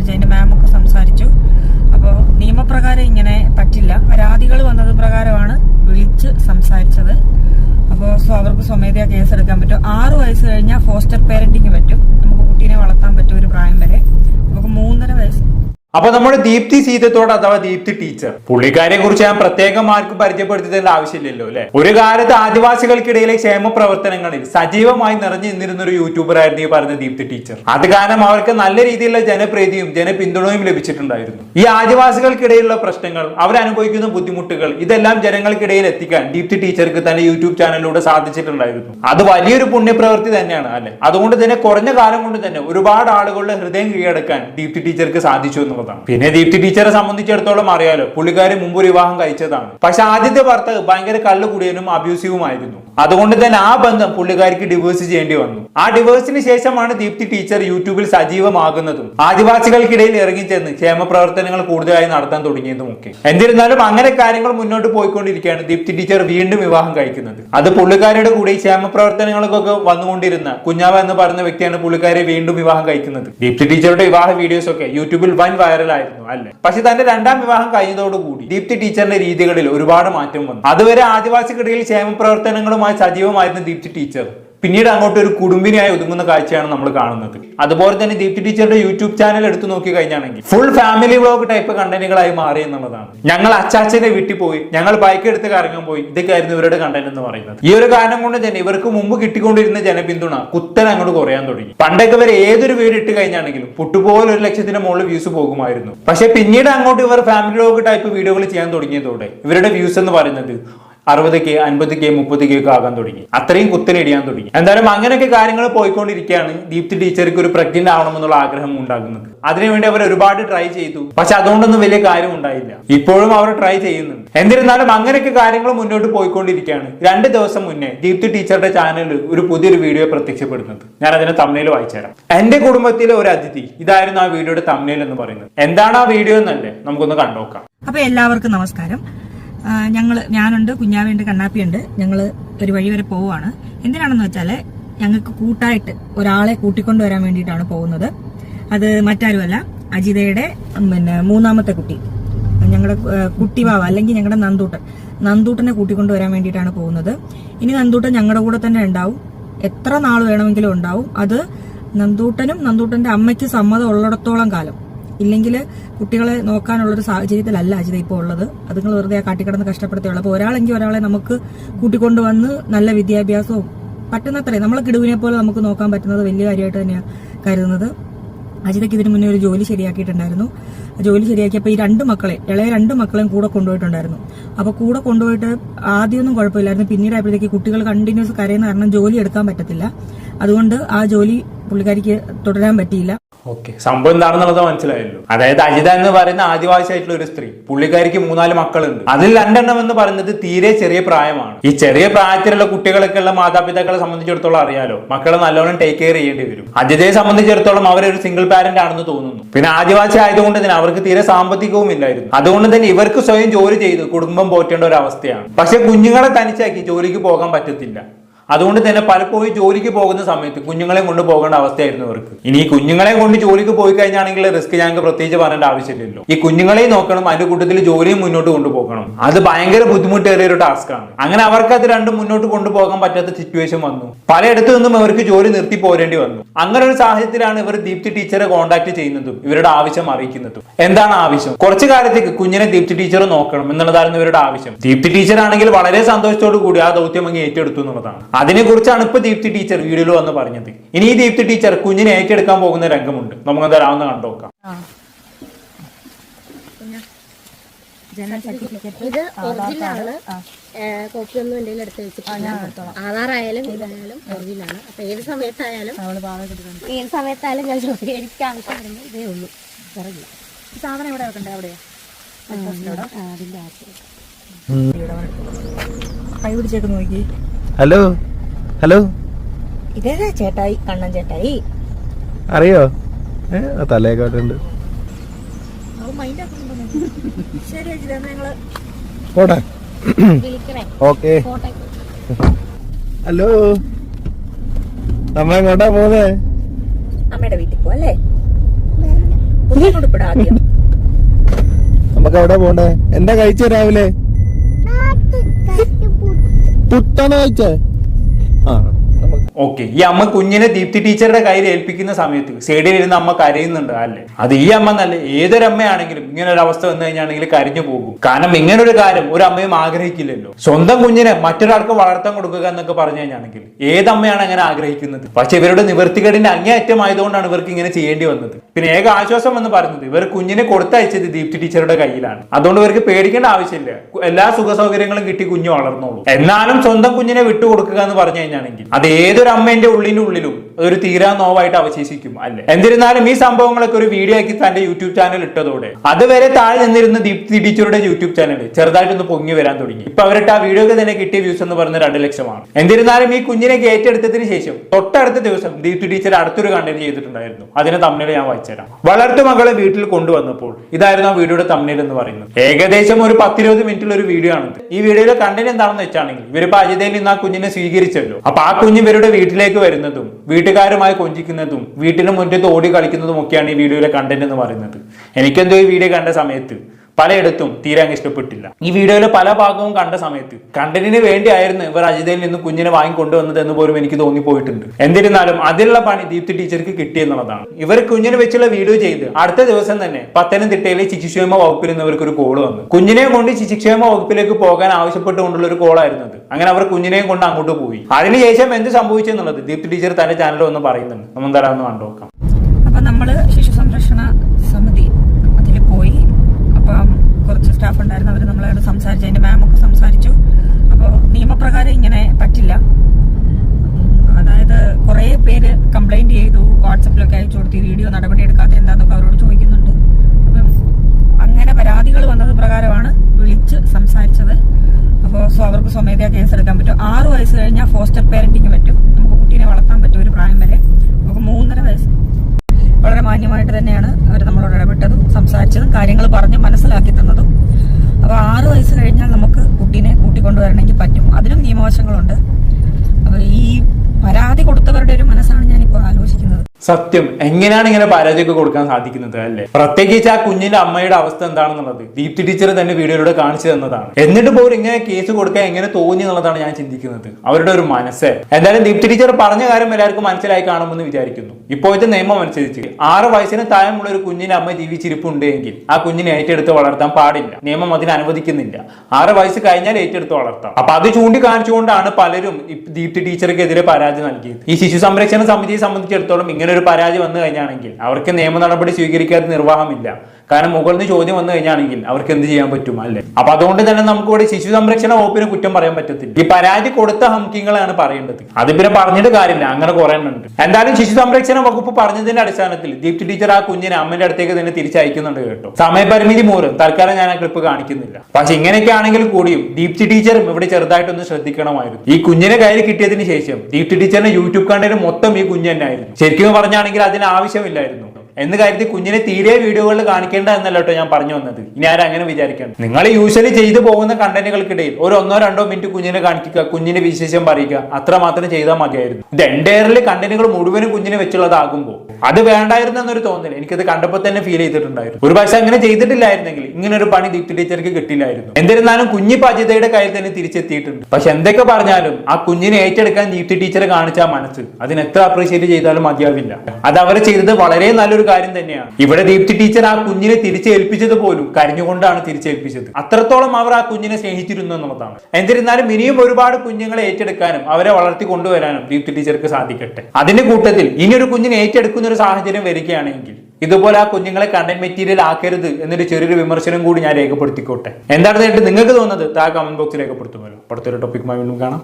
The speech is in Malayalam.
സംസാരിച്ചു അതിന്റെ മാമൊക്കെ സംസാരിച്ചു. അപ്പോൾ നിയമപ്രകാരം ഇങ്ങനെ പറ്റില്ല. പരാതികൾ വന്നത് പ്രകാരമാണ് വിളിച്ച് സംസാരിച്ചത്. അപ്പോൾ അവർക്ക് സ്വമേധയാ കേസെടുക്കാൻ പറ്റും. ആറു വയസ്സ് കഴിഞ്ഞാൽ ഫോസ്റ്റർ പേരന്റിങ് പറ്റും നമുക്ക് കുട്ടീനെ വളർത്താൻ പറ്റും ഒരു പ്രായം വരെ നമുക്ക് മൂന്നര വയസ്സ് അപ്പൊ നമ്മുടെ ദീപ്തി സീതത്തോട് അഥവാ ദീപ്തി ടീച്ചർ പുള്ളിക്കാരെ കുറിച്ച് ഞാൻ പ്രത്യേകം ആർക്കും പരിചയപ്പെടുത്തേണ്ട ആവശ്യമില്ലല്ലോ അല്ലെ? ഒരു കാലത്ത് ആദിവാസികൾക്കിടയിലെ ക്ഷേമ പ്രവർത്തനങ്ങളിൽ സജീവമായി നിറഞ്ഞു നിന്നിരുന്ന ഒരു യൂട്യൂബർ ആയിരുന്നു ഈ പറഞ്ഞ ദീപ്തി ടീച്ചർ. അത് കാരണം അവർക്ക് നല്ല രീതിയിലുള്ള ജനപ്രീതിയും ജനപിന്തുണയും ലഭിച്ചിട്ടുണ്ടായിരുന്നു. ഈ ആദിവാസികൾക്കിടയിലുള്ള പ്രശ്നങ്ങൾ അവരനുഭവിക്കുന്ന ബുദ്ധിമുട്ടുകൾ ഇതെല്ലാം ജനങ്ങൾക്കിടയിൽ എത്തിക്കാൻ ദീപ്തി ടീച്ചർക്ക് തന്റെ യൂട്യൂബ് ചാനലിലൂടെ സാധിച്ചിട്ടുണ്ടായിരുന്നു. അത് വലിയൊരു പുണ്യപ്രവൃത്തി തന്നെയാണ് അല്ലെ? അതുകൊണ്ട് തന്നെ കുറഞ്ഞ കാലം കൊണ്ട് തന്നെ ഒരുപാട് ആളുകളുടെ ഹൃദയം കീഴടക്കാൻ ദീപ്തി ടീച്ചർക്ക് സാധിച്ചു എന്നുള്ളതാണ്. പിന്നെ ദീപ്തി ടീച്ചറെ സംബന്ധിച്ചിടത്തോളം അറിയാലോ പുള്ളിക്കാരി മുമ്പ് വിവാഹം കഴിച്ചതാണ്. പക്ഷെ ആദ്യത്തെ ഭർത്താവ് ഭയങ്കര കള്ളു കുടിയനും അബ്യൂസീവുമായിരുന്നു അതുകൊണ്ട് തന്നെ ആ ബന്ധം പുള്ളിക്കാരിക്ക് ഡിവോഴ്സ് ചെയ്യേണ്ടി വന്നു. ആ ഡിവോഴ്സിന് ശേഷമാണ് ദീപ്തി ടീച്ചർ യൂട്യൂബിൽ സജീവമാകുന്നതും ആദിവാസികൾക്കിടയിൽ ഇറങ്ങിച്ചെന്ന് ക്ഷേമ പ്രവർത്തനങ്ങൾ കൂടുതലായി നടത്താൻ തുടങ്ങിയതും ഒക്കെ എന്നിരുന്നാലും അങ്ങനെ കാര്യങ്ങൾ മുന്നോട്ട് പോയിക്കൊണ്ടിരിക്കുകയാണ് ദീപ്തി ടീച്ചർ വീണ്ടും വിവാഹം കഴിക്കുന്നത്. അത് പുള്ളിക്കാരുടെ കൂടെ ക്ഷേമ പ്രവർത്തനങ്ങൾക്കൊക്കെ വന്നുകൊണ്ടിരുന്ന കുഞ്ഞാവ എന്ന് പറയുന്ന വ്യക്തിയാണ് പുള്ളിക്കാരെ വീണ്ടും വിവാഹം കഴിക്കുന്നത്. ദീപ്തി ടീച്ചറുടെ വിവാഹ വീഡിയോസ് ഒക്കെ യൂട്യൂബിൽ വൻ വൈറലായിരുന്നു അല്ലേ? പക്ഷെ തന്റെ രണ്ടാം വിവാഹം കഴിഞ്ഞതോടുകൂടി ദീപ്തി ടീച്ചറിന്റെ രീതികളിൽ ഒരുപാട് മാറ്റം വന്നു. അതുവരെ ആദിവാസികൾക്കിടയിൽ ക്ഷേമ പ്രവർത്തനങ്ങളുമായി സജീവമായിരുന്നു ദീപ്തി ടീച്ചർ പിന്നീട് അങ്ങോട്ട് ഒരു കുടുംബിനിയായി ഒതുങ്ങുന്ന കാഴ്ചയാണ് നമ്മൾ കാണുന്നത്. അതുപോലെ തന്നെ ദീപ്തി ടീച്ചറുടെ യൂട്യൂബ് ചാനൽ എടുത്തു നോക്കി കഴിഞ്ഞാണെങ്കിൽ ഫുൾ ഫാമിലി വ്ലോഗ് ടൈപ്പ് കണ്ടന്റുകളായി മാറി എന്നുള്ളതാണ്. ഞങ്ങൾ അച്ചാച്ചന്റെ വീട്ടിൽ പോയി ഞങ്ങൾ ബൈക്ക് എടുത്ത് കറങ്ങാൻ പോയി. ഇതൊക്കെയായിരുന്നു ഇവരുടെ കണ്ടന്റ് എന്ന് പറയുന്നത്. ഈ ഒരു കാരണം കൊണ്ട് തന്നെ ഇവർക്ക് മുമ്പ് കിട്ടിക്കൊണ്ടിരുന്ന ജനപിന്തുണ കുത്തനെ അങ്ങോട്ട് കുറയാൻ തുടങ്ങി. പണ്ടൊക്കെ ഇവർ ഏതൊരു വീട് ഇട്ട് കഴിഞ്ഞാണെങ്കിലും പുട്ടുപോലെ ഒരു ലക്ഷത്തിന് മുകളിൽ വ്യൂസ് പോകുമായിരുന്നു. പക്ഷെ പിന്നീട് അങ്ങോട്ട് ഇവർ ഫാമിലി വ്ലോഗ് ടൈപ്പ് വീഡിയോകൾ ചെയ്യാൻ തുടങ്ങിയതോടെ ഇവരുടെ വ്യൂസ് എന്ന് പറയുന്നത് അറുപത് കെ അൻപത് കെ മുപ്പത് കെ ഒക്കെ ആകാൻ തുടങ്ങി. അത്രയും കുത്തനെടിയാൻ തുടങ്ങി. എന്തായാലും അങ്ങനെയൊക്കെ കാര്യങ്ങൾ പോയിക്കൊണ്ടിരിക്കുകയാണ് ദീപ്തി ടീച്ചർക്ക് ഒരു പ്രഗ്നന്റ് ആവണമെന്നുള്ള ആഗ്രഹം ഉണ്ടാകുന്നത്. അതിനുവേണ്ടി അവർ ഒരുപാട് ട്രൈ ചെയ്തു. പക്ഷെ അതുകൊണ്ടൊന്നും വലിയ കാര്യം ഉണ്ടായില്ല. ഇപ്പോഴും അവർ ട്രൈ ചെയ്യുന്നുണ്ട്. എന്നിരുന്നാലും അങ്ങനെയൊക്കെ കാര്യങ്ങൾ മുന്നോട്ട് പോയിക്കൊണ്ടിരിക്കുകയാണ്. രണ്ട് ദിവസം മുന്നേ ദീപ്തി ടീച്ചറുടെ ചാനലിൽ ഒരു പുതിയൊരു വീഡിയോ പ്രത്യക്ഷപ്പെടുന്നത്. ഞാൻ അതിനെ തമ്മിൽ വായിച്ചുതരാം എന്റെ കുടുംബത്തിലെ ഒരു അതിഥി ഇതായിരുന്നു ആ വീഡിയോയുടെ തമ്മിൽ എന്ന് പറയുന്നത്. എന്താണ് ആ വീഡിയോ എന്നല്ലേ? നമുക്കൊന്ന് കണ്ടോക്കാം. അപ്പൊ എല്ലാവർക്കും നമസ്കാരം. ആ, ഞങ്ങൾ ഞാനുണ്ട് കുഞ്ഞാവിയുണ്ട് കണ്ണാപ്പിയുണ്ട്. ഞങ്ങൾ ഒരു വഴി വരെ പോവുകയാണ്. എന്തിനാണെന്ന് വെച്ചാൽ ഞങ്ങൾക്ക് കൂട്ടായിട്ട് ഒരാളെ കൂട്ടിക്കൊണ്ടുവരാൻ വേണ്ടിയിട്ടാണ് പോകുന്നത്. അത് മറ്റാരുമല്ല അജിതയുടെ പിന്നെ മൂന്നാമത്തെ കുട്ടി. ഞങ്ങളുടെ കുട്ടിവാവ അല്ലെങ്കിൽ ഞങ്ങളുടെ നന്ദൂട്ടൻ. നന്ദൂട്ടനെ കൂട്ടിക്കൊണ്ടുവരാൻ വേണ്ടിയിട്ടാണ് പോകുന്നത്. ഇനി നന്ദൂട്ടൻ ഞങ്ങളുടെ കൂടെ തന്നെ ഉണ്ടാവും. എത്ര നാൾ വേണമെങ്കിലും ഉണ്ടാവും. അത് നന്ദൂട്ടനും നന്ദൂട്ടന്റെ അമ്മയ്ക്ക് സമ്മതം ഉള്ളിടത്തോളം കാലം. ഇല്ലെങ്കിൽ കുട്ടികളെ നോക്കാനുള്ള ഒരു സാഹചര്യത്തിലല്ല അജിത ഇപ്പോൾ ഉള്ളത്. അത് നിങ്ങൾ വെറുതെ ആ കാട്ടിക്കിടന്ന് കഷ്ടപ്പെടുത്തുള്ളൂ അപ്പോൾ ഒരാളെങ്കിൽ ഒരാളെ നമുക്ക് കൂട്ടിക്കൊണ്ടുവന്ന് നല്ല വിദ്യാഭ്യാസവും പറ്റുന്നത്രയും നമ്മളെ കിടുവിനെ പോലെ നമുക്ക് നോക്കാൻ പറ്റുന്നത് വലിയ കാര്യമായിട്ട് തന്നെയാണ് കരുതുന്നത്. അജിതയ്ക്ക് ഇതിനു മുന്നേ ഒരു ജോലി ശരിയാക്കിയിട്ടുണ്ടായിരുന്നു. ജോലി ശരിയാക്കിയപ്പോൾ ഈ രണ്ട് മക്കളെ ഇളയ രണ്ട് മക്കളെയും കൂടെ കൊണ്ടുപോയിട്ടുണ്ടായിരുന്നു. അപ്പോൾ കൂടെ കൊണ്ടുപോയിട്ട് ആദ്യമൊന്നും കുഴപ്പമില്ലായിരുന്നു. പിന്നീട് ആയപ്പോഴത്തേക്ക് കുട്ടികൾ കണ്ടിന്യൂസ് കരയുന്ന കാരണം ജോലി എടുക്കാൻ പറ്റത്തില്ല. അതുകൊണ്ട് ആ ജോലി പുള്ളിക്കാരിക്ക് തുടരാൻ പറ്റിയില്ല. ഓക്കെ. സംഭവം എന്താണെന്നുള്ളത് മനസ്സിലായല്ലോ. അതായത് അജിത എന്ന് പറയുന്ന ആദിവാസിയായിട്ടുള്ള ഒരു സ്ത്രീ. പുള്ളിക്കാരിക്ക് മൂന്നാൽ മക്കളുണ്ട്. അതിൽ രണ്ടെണ്ണം എന്ന് പറയുന്നത് തീരെ ചെറിയ പ്രായമാണ്. ഈ ചെറിയ പ്രായത്തിലുള്ള കുട്ടികളൊക്കെ ഉള്ള മാതാപിതാക്കളെ സംബന്ധിച്ചിടത്തോളം അറിയാലോ. മക്കളെ നല്ലോണം ടേക്ക് കെയർ ചെയ്യേണ്ടി വരും. അജിതയെ സംബന്ധിച്ചിടത്തോളം അവരൊരു സിംഗിൾ പാരന്റ് ആണെന്ന് തോന്നുന്നു. പിന്നെ ആദിവാസി ആയതുകൊണ്ട് തന്നെ അവർക്ക് തീരെ സാമ്പത്തികവും ഇല്ലായിരുന്നു. അതുകൊണ്ട് തന്നെ ഇവർക്ക് സ്വയം ജോലി ചെയ്ത് കുടുംബം പോറ്റേണ്ട ഒരു അവസ്ഥയാണ്. പക്ഷെ കുഞ്ഞുങ്ങളെ തനിച്ചാക്കി ജോലിക്ക് പോകാൻ പറ്റത്തില്ല. അതുകൊണ്ട് തന്നെ പലപ്പോഴും ജോലിക്ക് പോകുന്ന സമയത്ത് കുഞ്ഞുങ്ങളെ കൊണ്ട് പോകേണ്ട അവസ്ഥയായിരുന്നു അവർക്ക് ഇനി ഈ കുഞ്ഞുങ്ങളെ കൊണ്ട് ജോലിക്ക് പോയി കഴിഞ്ഞാണെങ്കിൽ റിസ്ക് ഞങ്ങൾക്ക് പ്രത്യേകിച്ച് പറയേണ്ട ആവശ്യമില്ലല്ലോ. ഈ കുഞ്ഞുങ്ങളെ നോക്കണം അതിന്റെ കൂട്ടത്തിൽ ജോലിയും മുന്നോട്ട് കൊണ്ടുപോകണം. അത് ഭയങ്കര ബുദ്ധിമുട്ടേറിയ ഒരു ടാസ്ക് ആണ്. അങ്ങനെ അവർക്ക് അത് രണ്ടും മുന്നോട്ട് കൊണ്ടുപോകാൻ പറ്റാത്ത സിറ്റുവേഷൻ വന്നു. പലയിടത്തു നിന്നും അവർക്ക് ജോലി നിർത്തി പോരേണ്ടി വന്നു. അങ്ങനെ ഒരു സാഹചര്യത്തിലാണ് ഇവർ ദീപ്തി ടീച്ചറെ കോൺടാക്ട് ചെയ്യുന്നതും ഇവരുടെ ആവശ്യം അറിയിക്കുന്നതും. എന്താണ് ആവശ്യം? കുറച്ചു കാലത്തേക്ക് കുഞ്ഞിനെ ദീപ്തി ടീച്ചർ നോക്കണം എന്നുള്ളതായിരുന്നു ഇവരുടെ ആവശ്യം. ദീപ്തി ടീച്ചർ ആണെങ്കിൽ വളരെ സന്തോഷത്തോടു കൂടി ആ ദൗത്യം അങ്ങ് ഏറ്റെടുത്തു എന്നുള്ളതാണ്. അതിനെക്കുറിച്ചാണ് ഇപ്പൊ ദീപ്തി ടീച്ചർ വീഡിയോയിൽ വന്ന് പറഞ്ഞത്. ഇനി ഈ ദീപ്തി ടീച്ചർ കുഞ്ഞിനെ ഏറ്റെടുക്കാൻ പോകുന്ന രംഗമുണ്ട്. നമുക്ക് തരാവുന്ന കണ്ടുനോക്കാം ഇത് കോപ്പി ഒന്നും ആയാലും ഇതായാലും ഒറിജിനലാണ്. അപ്പൊ ഏത് സമയത്തായാലും ഏത് സമയത്തായാലും ഞാൻ ചോദിക്കും എനിക്ക് ആവശ്യം വരുമ്പോൾ ഇതേ ഉള്ളൂ. വേറില്ല സാധനം എവിടെ വെക്കണ്ടേ? അതിന്റെ ആവശ്യം കൈ പിടിച്ചേക്ക് നോക്കി. ഹലോ. ഹലോ? ഇതേതാ ചേട്ടായി? കണ്ണൻ ചേട്ടായി? അറിയോ? തലേക്കാട്ടുണ്ട് പോട്ടെ. ഓക്കെ. ഹലോ? നമ്മ എങ്ങോട്ടാ പോന്നെ അമ്മയുടെ വീട്ടിൽ പോവല്ലേ നമുക്ക് എവിടെ പോണ്ടേ? എന്താ കഴിച്ച രാവിലെ? പുട്ടാണ് കഴിച്ചേ? ആ നമുക്ക് ഓക്കെ ഈ അമ്മ കുഞ്ഞിനെ ദീപ്തി ടീച്ചറുടെ കയ്യിൽ ഏൽപ്പിക്കുന്ന സമയത്ത് സൈഡിൽ ഇരുന്ന് അമ്മ കരയുന്നുണ്ട് അല്ലേ? അത് ഈ അമ്മ നല്ല ഏതൊരമ്മയാണെങ്കിലും ഇങ്ങനെ ഒരു അവസ്ഥ വന്നു കഴിഞ്ഞാണെങ്കിൽ കരഞ്ഞു പോകും. കാരണം ഇങ്ങനെ ഒരു കാര്യം ഒരു അമ്മയും ആഗ്രഹിക്കില്ലല്ലോ. സ്വന്തം കുഞ്ഞിനെ മറ്റൊരാൾക്ക് വളർത്താൻ കൊടുക്കുക എന്നൊക്കെ പറഞ്ഞു കഴിഞ്ഞാണെങ്കിൽ ഏതമ്മയാണ് അങ്ങനെ ആഗ്രഹിക്കുന്നത്? പക്ഷെ ഇവരുടെ നിവൃത്തികേടിന്റെ അങ്ങേയറ്റമായതുകൊണ്ടാണ് ഇവർക്ക് ഇങ്ങനെ ചെയ്യേണ്ടി വന്നത്. പിന്നെ ഏക ആശ്വാസം എന്ന് പറയുന്നത് ഇവർ കുഞ്ഞിനെ കൊടുത്തയച്ചത് ദീപ്തി ടീച്ചറുടെ കയ്യിലാണ്. അതുകൊണ്ട് ഇവർക്ക് പേടിക്കേണ്ട ആവശ്യമില്ല. എല്ലാ സുഖ സൗകര്യങ്ങളും കിട്ടി കുഞ്ഞു വളർന്നോളൂ. എന്നാലും സ്വന്തം കുഞ്ഞിനെ വിട്ടുകൊടുക്കുക എന്ന് പറഞ്ഞു കഴിഞ്ഞാണെങ്കിൽ അത് ഏതൊരു അമ്മേന്റെ ഉള്ളിന്റെ ഉള്ളിലും. ഒരു തീരാ നോവായിട്ട് അവശേഷിക്കും അല്ലെ? എന്നിരുന്നാലും ഈ സംഭവങ്ങളൊക്കെ ഒരു വീഡിയോ ആക്കി തന്റെ യൂട്യൂബ് ചാനൽ ഇട്ടതോടെ. അതുവരെ താഴെ നിന്നിരുന്ന ദീപ്തി ടീച്ചറുടെ യൂട്യൂബ് ചാനൽ ചെറുതായിട്ടൊന്ന് പൊങ്ങി വരാൻ തുടങ്ങി. ഇപ്പൊ അവരുടെ ആ വീഡിയോക്ക് തന്നെ കിട്ടിയ വ്യൂസ് എന്ന് പറയുന്നത് രണ്ട് ലക്ഷമാണ്. എന്നിരുന്നാലും ഈ കുഞ്ഞിനെ ഏറ്റെടുത്തതിന് ശേഷം തൊട്ടടുത്ത ദിവസം ദീപ്തി ടീച്ചർ അടുത്തൊരു കണ്ടന്റ് ചെയ്തിട്ടുണ്ടായിരുന്നു. അതിന് തമ്മിൽ ഞാൻ വായിച്ചുതരാം. വളർത്തു മകളെ വീട്ടിൽ കൊണ്ടുവന്നപ്പോൾ ഇതായിരുന്നു ആ വീഡിയോയുടെ തമ്മിൽ എന്ന് പറയുന്നത്. ഏകദേശം ഒരു പത്തിരുപത് മിനിറ്റിൽ ഒരു വീഡിയോ ആണ് ഈ വീഡിയോയിലെ കണ്ടന്റ് എന്താണെന്ന് വെച്ചാണെങ്കിൽ ഇവരിപ്പോ അജിതയിൽ നിന്ന് ആ കുഞ്ഞിനെ സ്വീകരിച്ചല്ലോ. അപ്പൊ ആ കുഞ്ഞ് ഇവരുടെ വീട്ടിലേക്ക് വരുന്നതും വീട്ടുകാരുമായി കൊഞ്ചിക്കുന്നതും വീട്ടിന് മുറ്റത്ത് ഓടി കളിക്കുന്നതും ഒക്കെയാണ് ഈ വീഡിയോയിലെ കണ്ടന്റ് എന്ന് പറയുന്നത്. എനിക്കെന്തോ ഈ വീഡിയോ കണ്ട സമയത്ത് പലയിടത്തും തീരെ അങ്ങ് ഇഷ്ടപ്പെട്ടില്ല. ഈ വീഡിയോയിലെ പല ഭാഗവും കണ്ട സമയത്ത് കണ്ടന്റിന് വേണ്ടിയായിരുന്നു ഇവർ അജിതയിൽ നിന്ന് കുഞ്ഞിനെ വാങ്ങി കൊണ്ടുവന്നത് എന്ന് പോലും എനിക്ക് തോന്നിപ്പോയിട്ടുണ്ട്. എന്നിരുന്നാലും അതിലുള്ള പണി ദീപ്തി ടീച്ചർക്ക് കിട്ടിയെന്നുള്ളതാണ്. ഇവർ കുഞ്ഞിനെ വെച്ചുള്ള വീഡിയോ ചെയ്ത് അടുത്ത ദിവസം തന്നെ പത്തനംതിട്ടയിലെ ശിശുക്ഷേമ വകുപ്പിൽ നിന്ന് ഇവർക്ക് ഒരു കോൾ വന്നു. കുഞ്ഞിനെ കൊണ്ട് ശിശുക്ഷേമ വകുപ്പിലേക്ക് പോകാൻ ആവശ്യപ്പെട്ടുകൊണ്ടുള്ള ഒരു കോളായിരുന്നു അത്. അങ്ങനെ അവർ കുഞ്ഞിനെയും കൊണ്ട് അങ്ങോട്ട് പോയി. അതിനുശേഷം എന്ത് സംഭവിച്ചെന്നുള്ളത് ദീപ്തി ടീച്ചർ തന്റെ ചാനലിൽ ഒന്ന് പറയുന്നുണ്ട്. നമ്മൾ എന്തായാലും ഒന്ന് കണ്ടുനോക്കാം അപ്പൊ നമ്മൾ ശിശു സംരക്ഷണ സമിതി കുറച്ച് സ്റ്റാഫ് ഉണ്ടായിരുന്നു. അവർ നമ്മളോട് സംസാരിച്ചു അതിന്റെ മാമൊക്കെ സംസാരിച്ചു. അപ്പോൾ നിയമപ്രകാരം ഇങ്ങനെ പറ്റില്ല. അതായത് കുറേ പേര് കംപ്ലൈന്റ് ചെയ്തു. വാട്സപ്പിലൊക്കെ അയച്ചു കൊടുത്തി വീഡിയോ നടപടി എടുക്കാത്ത എന്താന്നൊക്കെ അവരോട് ചോദിക്കുന്നുണ്ട്. അപ്പം അങ്ങനെ പരാതികൾ വന്നത് പ്രകാരമാണ് വിളിച്ച് സംസാരിച്ചത്. അപ്പോൾ സോ അവർക്ക് സ്വമേധയാ കേസെടുക്കാൻ പറ്റും. ആറ് വയസ്സ് കഴിഞ്ഞാൽ ഫോസ്റ്റർ പേരന്റിങ് പറ്റും നമുക്ക് കുട്ടീനെ വളർത്താൻ പറ്റും ഒരു പ്രായം വരെ നമുക്ക് മൂന്നര വയസ്സ് വളരെ മാന്യമായിട്ട് തന്നെയാണ് അവർ നമ്മളോട് ഇടപെട്ടതും സംസാരിച്ചതും കാര്യങ്ങൾ പറഞ്ഞ് മനസ്സിലാക്കി തന്നതും. അപ്പോൾ ആറ് വയസ്സ് കഴിഞ്ഞാൽ നമുക്ക് കുട്ടീനെ കൂട്ടിക്കൊണ്ടുവരണമെങ്കിൽ പറ്റും. അതിനും നിയമവശങ്ങളുണ്ട്. അപ്പോൾ ഈ പരാതി കൊടുത്തവരുടെ ഒരു മനസ്സാണ് സത്യം. എങ്ങനെയാണ് ഇങ്ങനെ പരാജയമൊക്കെ കൊടുക്കാൻ സാധിക്കുന്നത് അല്ലേ? പ്രത്യേകിച്ച് ആ കുഞ്ഞിന്റെ അമ്മയുടെ അവസ്ഥ എന്താണെന്നുള്ളത് ദീപ്തി ടീച്ചർ തന്നെ വീഡിയോയിലൂടെ കാണിച്ചു തന്നതാണ്. എന്നിട്ട് പോലും ഇങ്ങനെ കേസ് കൊടുക്കാൻ എങ്ങനെ തോന്നി എന്നുള്ളതാണ് ഞാൻ ചിന്തിക്കുന്നത്. അവരുടെ ഒരു മനസ്സ്. എന്തായാലും ദീപ്തി ടീച്ചർ പറഞ്ഞ കാര്യം എല്ലാവർക്കും മനസ്സിലായി കാണുമെന്ന് വിചാരിക്കുന്നു. ഇപ്പോഴത്തെ നിയമം അനുസരിച്ച് ആറ് വയസ്സിന് താഴെയുള്ള ഒരു കുഞ്ഞിന്റെ അമ്മ ജീവിച്ചിരിപ്പുണ്ട് എങ്കിൽ ആ കുഞ്ഞിനെ ഏറ്റെടുത്ത് വളർത്താൻ പാടില്ല. നിയമം അതിന് അനുവദിക്കുന്നില്ല. ആറ് വയസ്സ് കഴിഞ്ഞാൽ ഏറ്റെടുത്ത് വളർത്താം. അപ്പൊ അത് ചൂണ്ടിക്കാണിച്ചുകൊണ്ടാണ് പലരും ദീപ്തി ടീച്ചർക്കെതിരെ പരാതി നൽകിയത്. ഈ ശിശു സംരക്ഷണ സമിതിയെ സംബന്ധിച്ചിടത്തോളം ഇങ്ങനെ ഒരു പരാതി വന്നു കഴിഞ്ഞാണെങ്കിൽ അവർക്ക് നിയമ നടപടി സ്വീകരിക്കാതെ നിർവാഹമില്ല. കാരണം മുകളിൽ നിന്ന് ചോദ്യം വന്നു കഴിഞ്ഞാണെങ്കിൽ അവർക്ക് എന്ത് ചെയ്യാൻ പറ്റും അല്ലേ? അപ്പൊ അതുകൊണ്ട് തന്നെ നമുക്ക് ഇവിടെ ശിശു സംരക്ഷണ വകുപ്പിന് കുറ്റം പറയാൻ പറ്റത്തില്ല. ഈ പരാതി കൊടുത്ത ഹംകിങ്ങളാണ് പറയേണ്ടത്. അത് പിന്നെ പറഞ്ഞിട്ട് കാര്യമില്ല. അങ്ങനെ കുറെ ഉണ്ട്. എന്തായാലും ശിശു സംരക്ഷണ വകുപ്പ് പറഞ്ഞതിന്റെ അടിസ്ഥാനത്തിൽ ദീപ്തി ടീച്ചർ ആ കുഞ്ഞിനെ അമ്മന്റെ അടുത്തേക്ക് തന്നെ തിരിച്ചയക്കുന്നുണ്ട് കേട്ടോ. സമയപരിമിതി മൂലം. തൽക്കാലം ഞാൻ ആ ക്ലിപ്പ് കാണിക്കുന്നില്ല. പക്ഷെ ഇങ്ങനെയൊക്കെ ആണെങ്കിൽ കൂടിയും ദീപ്തി ടീച്ചറും ഇവിടെ ചെറുതായിട്ടൊന്ന് ശ്രദ്ധിക്കണമായിരുന്നു. ഈ കുഞ്ഞിനെ കയ്യിൽ കിട്ടിയതിന് ശേഷം ദീപ്തി ടീച്ചറിന്റെ യൂട്യൂബ് കണ്ടന്റ് മൊത്തം ഈ കുഞ്ഞ് തന്നെയായിരുന്നു. ശരിക്കും പറഞ്ഞാണെങ്കിൽ അതിന് ആവശ്യമില്ലായിരുന്നു. എന്ന് കാര്യത്തിൽ കുഞ്ഞിനെ തീരെ വീഡിയോകളിൽ കാണിക്കേണ്ട എന്നല്ല കേട്ടോ ഞാൻ പറഞ്ഞു വന്നത്. ഇനി ആരും അങ്ങനെ വിചാരിക്കണം നിങ്ങൾ യൂഷ്വലി ചെയ്തു പോകുന്ന കണ്ടന്റുകൾക്കിടയിൽ ഒരു ഒന്നോ രണ്ടോ മിനിറ്റ് കുഞ്ഞിനെ കാണിക്കുക കുഞ്ഞിനെ വിശേഷം പറയുക അത്ര മാത്രം ചെയ്താൽ മതിയായിരുന്നു. ഇത് എന്റയറിൽ കണ്ടന്റുകൾ മുഴുവനും കുഞ്ഞിനെ വെച്ചുള്ളതാകുമ്പോൾ. അത് വേണ്ടായിരുന്നു എന്നൊരു തോന്നൽ. എനിക്കത് കണ്ടപ്പോൾ തന്നെ ഫീൽ ചെയ്തിട്ടുണ്ടായിരുന്നു. ഒരു പക്ഷെ അങ്ങനെ ചെയ്തിട്ടില്ലായിരുന്നെങ്കിൽ ഇങ്ങനെ ഒരു പണി ദീപ്തി ടീച്ചർക്ക് കിട്ടില്ലായിരുന്നു. എന്നിരുന്നാലും കുഞ്ഞി പജിതയുടെ കയ്യിൽ തന്നെ തിരിച്ചെത്തിയിട്ടുണ്ട്. പക്ഷെ എന്തൊക്കെ പറഞ്ഞാലും ആ കുഞ്ഞിനെ ഏറ്റെടുക്കാൻ ദീപ്തി ടീച്ചർ കാണിച്ച മനസ്സ്. അതിന് എത്ര അപ്രീഷിയേറ്റ് ചെയ്താലും മതിയാവില്ല. അത് അവർ ചെയ്തത് വളരെ നല്ലൊരു കാര്യം തന്നെയാണ്. ഇവിടെ ദീപ്തി ടീച്ചർ ആ കുഞ്ഞിനെ തിരിച്ചേൽപ്പിച്ചത് പോലും കരഞ്ഞുകൊണ്ടാണ് തിരിച്ചേൽപ്പിച്ചത്. അത്രത്തോളം അവർ ആ കുഞ്ഞിനെ സ്നേഹിച്ചിരുന്നു എന്നുള്ളതാണ്. എന്നിരുന്നാലും ഇനിയും ഒരുപാട് കുഞ്ഞുങ്ങളെ ഏറ്റെടുക്കാനും അവരെ വളർത്തി കൊണ്ടുവരാനും ദീപ്തി ടീച്ചർക്ക് സാധിക്കട്ടെ. അതിന്റെ കൂട്ടത്തിൽ ഇനി ഒരു കുഞ്ഞിനെ ഏറ്റെടുക്കുന്ന ഒരു സാഹചര്യം വരികയാണെങ്കിൽ ഇതുപോലെ ആ കുഞ്ഞുങ്ങളെ കണ്ടന്റ് മെറ്റീരിയൽ ആക്കരുത് എന്നൊരു ചെറിയൊരു വിമർശനം കൂടി ഞാൻ രേഖപ്പെടുത്തിക്കോട്ടെ. എന്താണ് നിങ്ങൾക്ക് തോന്നുന്നത്? താ കമന്റ് ബോക്സിൽ രേഖപ്പെടുത്തുമല്ലോ. അടുത്തൊരു ടോപ്പിക്കുമായി വീണ്ടും കാണാം.